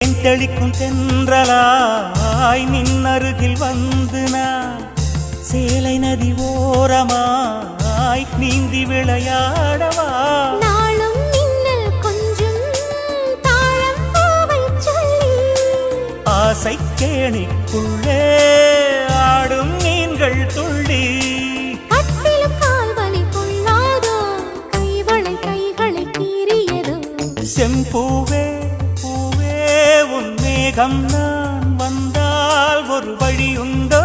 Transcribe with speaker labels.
Speaker 1: தெளிக்கும் தென்றலாய் நின்னருகில் வந்து நான். சேலை நதி ஓரமாய் நீந்தி விளையாடவா?
Speaker 2: நாளும் மின்னல் கொஞ்சும்
Speaker 1: ஆசை கேணிக்குள்ளே ஆடும் மீன்கள் துள்ளி. செம்பூவே பூவே மேகம் நான் வந்தால் ஒரு வழி உண்டோ